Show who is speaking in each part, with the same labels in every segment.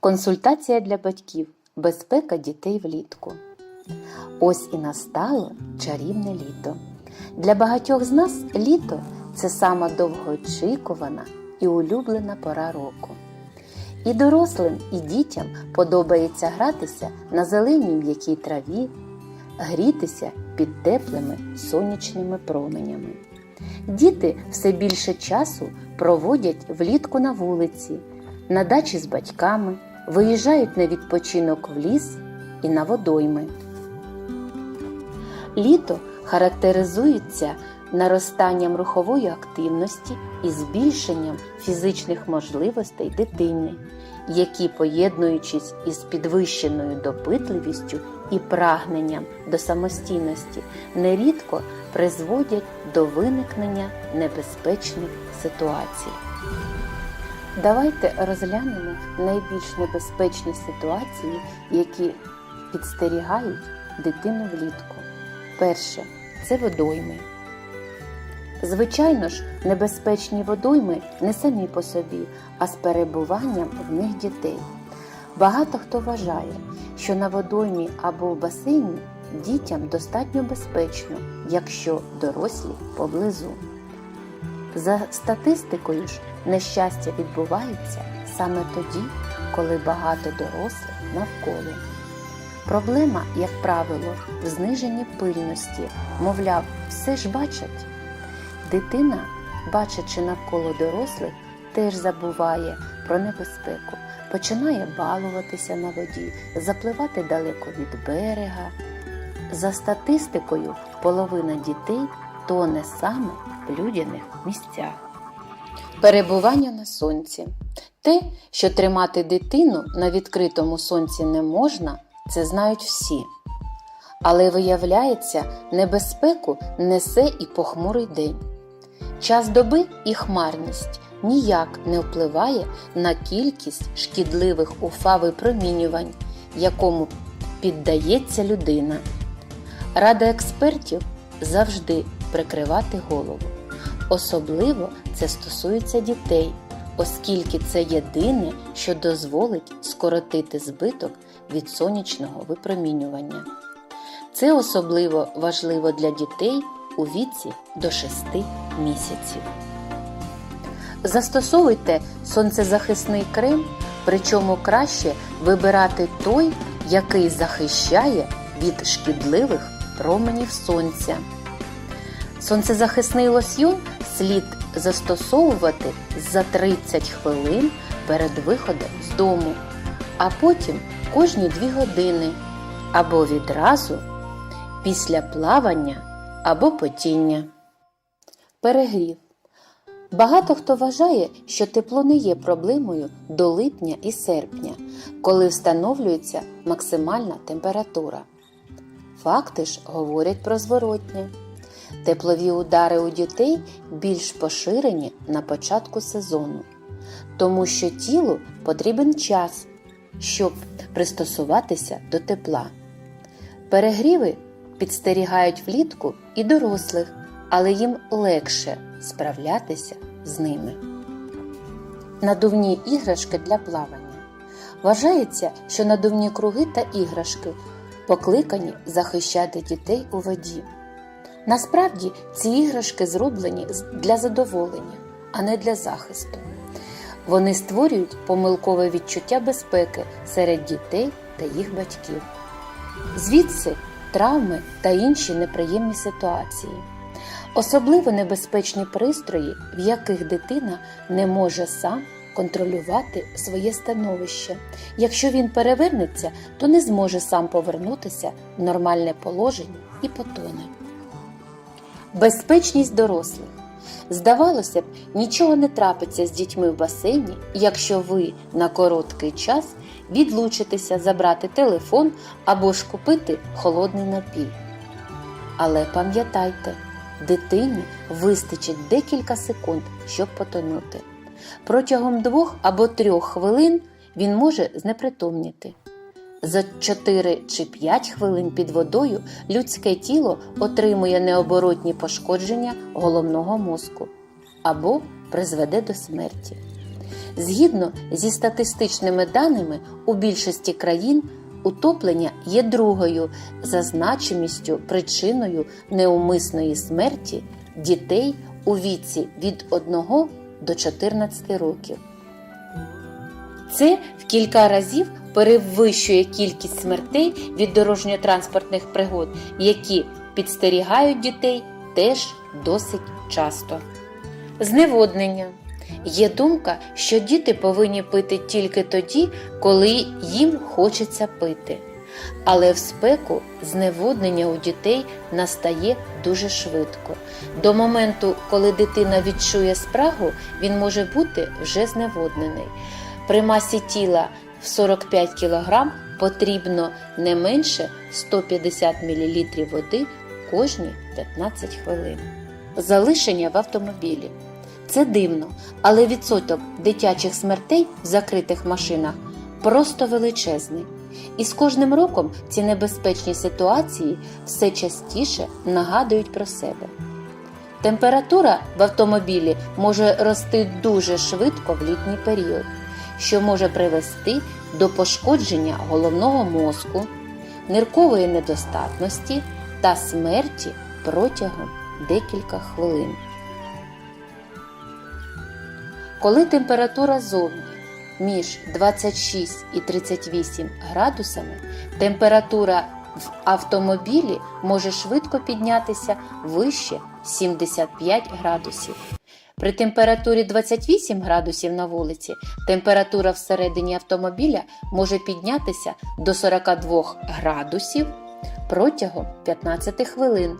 Speaker 1: Консультація для батьків. Безпека дітей влітку. Ось і настало чарівне літо. Для багатьох з нас літо це сама довгоочікувана і улюблена пора року. І дорослим, і дітям подобається гратися на зеленій м'якій траві, грітися під теплими сонячними променями. Діти все більше часу проводять влітку на вулиці, на дачі з батьками, виїжджають на відпочинок в ліс і на водойми. Літо характеризується наростанням рухової активності і збільшенням фізичних можливостей дитини, які, поєднуючись із підвищеною допитливістю і прагненням до самостійності, нерідко призводять до виникнення небезпечних ситуацій. Давайте розглянемо найбільш небезпечні ситуації, які підстерігають дитину влітку. Перше це водойми. Звичайно ж, небезпечні водойми не самі по собі, а з перебуванням в них дітей. Багато хто вважає, що на водоймі або в басейні дітям достатньо безпечно, якщо дорослі поблизу. За статистикою ж, нещастя відбувається саме тоді, коли багато дорослих навколо. Проблема, як правило, в зниженні пильності, мовляв, все ж бачать. Дитина, бачачи навколо дорослих, теж забуває про небезпеку, починає балуватися на воді, запливати далеко від берега. За статистикою, половина дітей тоне саме в людяних місцях. Перебування на сонці. Те, що тримати дитину на відкритому сонці не можна, це знають всі. Але виявляється, небезпеку несе і похмурий день. Час доби і хмарність ніяк не впливає на кількість шкідливих уфа випромінювань, якому піддається людина. Рада експертів завжди прикривати голову. Особливо це стосується дітей, оскільки це єдине, що дозволить скоротити збиток від сонячного випромінювання. Це особливо важливо для дітей у віці до 6 місяців. Застосовуйте сонцезахисний крем, причому краще вибирати той, який захищає від шкідливих променів сонця. Сонцезахисний лосьйон слід застосовувати за 30 хвилин перед виходом з дому, а потім кожні 2 години або відразу після плавання або потіння. Перегрів. Багато хто вважає, що тепло не є проблемою до липня і серпня, коли встановлюється максимальна температура. Факти ж говорять про зворотнє. Теплові удари у дітей більш поширені на початку сезону, тому що тілу потрібен час, щоб пристосуватися до тепла. Перегріви підстерігають влітку і дорослих, але їм легше справлятися з ними. Надувні іграшки для плавання. Вважається, що надувні круги та іграшки покликані захищати дітей у воді. Насправді ці іграшки зроблені для задоволення, а не для захисту. Вони створюють помилкове відчуття безпеки серед дітей та їх батьків. Звідси травми та інші неприємні ситуації. Особливо небезпечні пристрої, в яких дитина не може сам контролювати своє становище. Якщо він перевернеться, то не зможе сам повернутися в нормальне положення і потоне. Безпечність дорослих. Здавалося б, нічого не трапиться з дітьми в басейні, якщо ви на короткий час відлучитеся забрати телефон або ж купити холодний напій. Але пам'ятайте, дитині вистачить декілька секунд, щоб потонути. Протягом двох або трьох хвилин він може знепритомніти. За 4 чи 5 хвилин під водою людське тіло отримує необоротні пошкодження головного мозку або призведе до смерті. Згідно зі статистичними даними, у більшості країн утоплення є другою за значимістю причиною неумисної смерті дітей у віці від 1 до 14 років. Це в кілька разів перевищує кількість смертей від дорожньо-транспортних пригод, які підстерігають дітей теж досить часто. Зневоднення. Є думка, що діти повинні пити тільки тоді, коли їм хочеться пити. Але в спеку зневоднення у дітей настає дуже швидко. До моменту, коли дитина відчує спрагу, він може бути вже зневоднений. При масі тіла в 45 кг потрібно не менше 150 мл води кожні 15 хвилин. Залишення в автомобілі. Це дивно, але відсоток дитячих смертей в закритих машинах просто величезний. І з кожним роком ці небезпечні ситуації все частіше нагадують про себе. Температура в автомобілі може рости дуже швидко в літній період, що може привести до пошкодження головного мозку, ниркової недостатності та смерті протягом декілька хвилин. Коли температура зовні між 26 і 38 градусами, температура в автомобілі може швидко піднятися вище 75 градусів. При температурі 28 градусів на вулиці температура всередині автомобіля може піднятися до 42 градусів протягом 15 хвилин,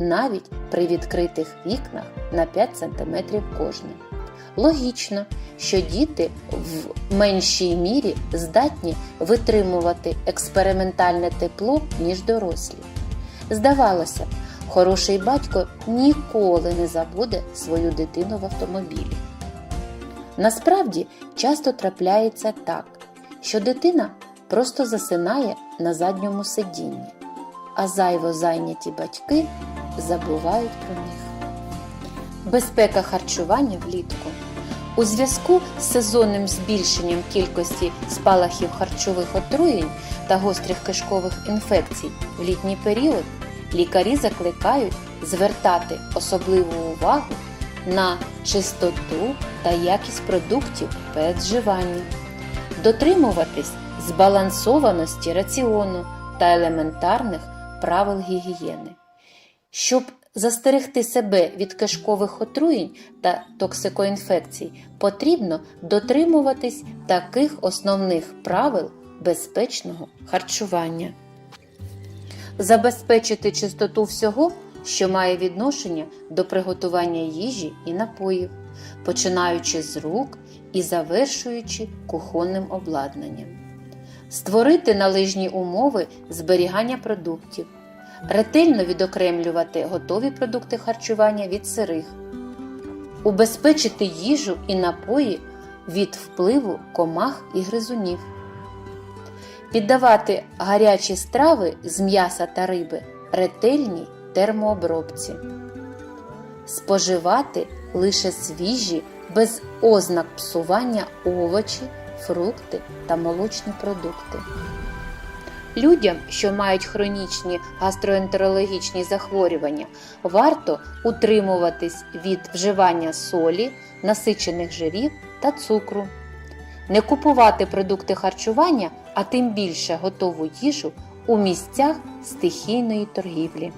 Speaker 1: навіть при відкритих вікнах на 5 см кожне. Логічно, що діти в меншій мірі здатні витримувати експериментальне тепло, ніж дорослі. Здавалося хороший батько ніколи не забуде свою дитину в автомобілі. Насправді часто трапляється так, що дитина просто засинає на задньому сидінні, а зайво зайняті батьки забувають про них. Безпека харчування влітку. У зв'язку з сезонним збільшенням кількості спалахів харчових отруєнь та гострих кишкових інфекцій в літній період лікарі закликають звертати особливу увагу на чистоту та якість продуктів перед вживанням, дотримуватись збалансованості раціону та елементарних правил гігієни. Щоб застерегти себе від кишкових отруєнь та токсикоінфекцій, потрібно дотримуватись таких основних правил безпечного харчування. Забезпечити чистоту всього, що має відношення до приготування їжі і напоїв, починаючи з рук і завершуючи кухонним обладнанням, створити належні умови зберігання продуктів, ретельно відокремлювати готові продукти харчування від сирих, убезпечити їжу і напої від впливу комах і гризунів, піддавати гарячі страви з м'яса та риби ретельній термообробці, споживати лише свіжі без ознак псування овочі, фрукти та молочні продукти. Людям, що мають хронічні гастроентерологічні захворювання, варто утримуватись від вживання солі, насичених жирів та цукру, не купувати продукти харчування, а тим більше готову їжу у місцях стихійної торгівлі.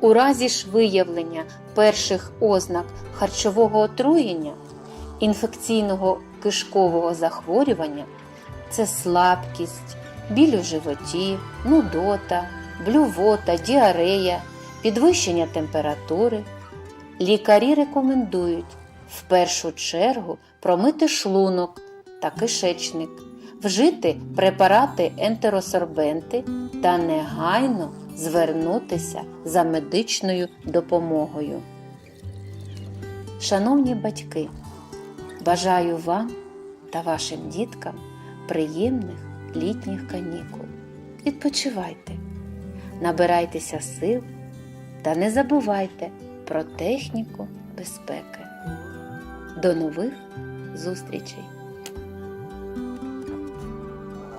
Speaker 1: У разі ж виявлення перших ознак харчового отруєння, інфекційного кишкового захворювання це слабкість, біль у животі, нудота, блювота, діарея, підвищення температури. Лікарі рекомендують в першу чергу промити шлунок та кишечник, вжити препарати ентеросорбенти та негайно звернутися за медичною допомогою. Шановні батьки, бажаю вам та вашим діткам приємних літніх канікул. Відпочивайте, набирайтеся сил та не забувайте про техніку безпеки. До нових зустрічей!